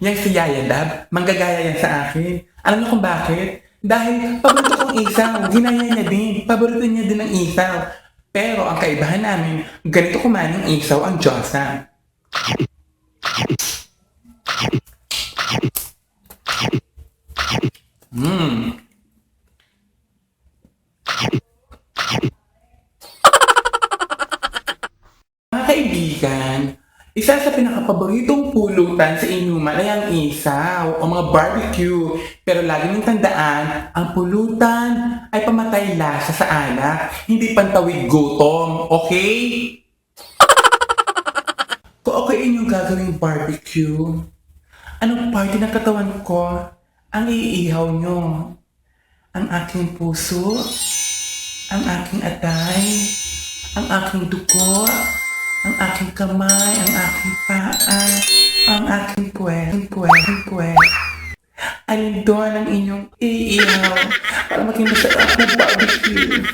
Yang si Yaya Dab, manggagaya yan sa akin. Alam niyo kung bakit? Dahil paborito kong isaw, ginaya niya din. Paborito niya din ang isaw. Pero ang kaibahan namin, ganito kumain ng isaw ang Diyosa. Hmm. Mga kaibigan, isa sa pinakapaboritong pulutan sa inuman ay ang isaw o mga barbecue. Pero lagi niyong tandaan, ang pulutan ay pamatay lasa sa alak, hindi pantawid gutom, okay? Kung okay inyong gagawing barbecue, anong party ng katawan ko ang iihaw nyo? Ang aking puso? Ang aking atay? Ang aking dugo? Ang aking kamay? Ang aking paa? Ang aking puwet? Puwet? Puwet? Alin doon ang inyong iihaw para maging masarap na barbecue?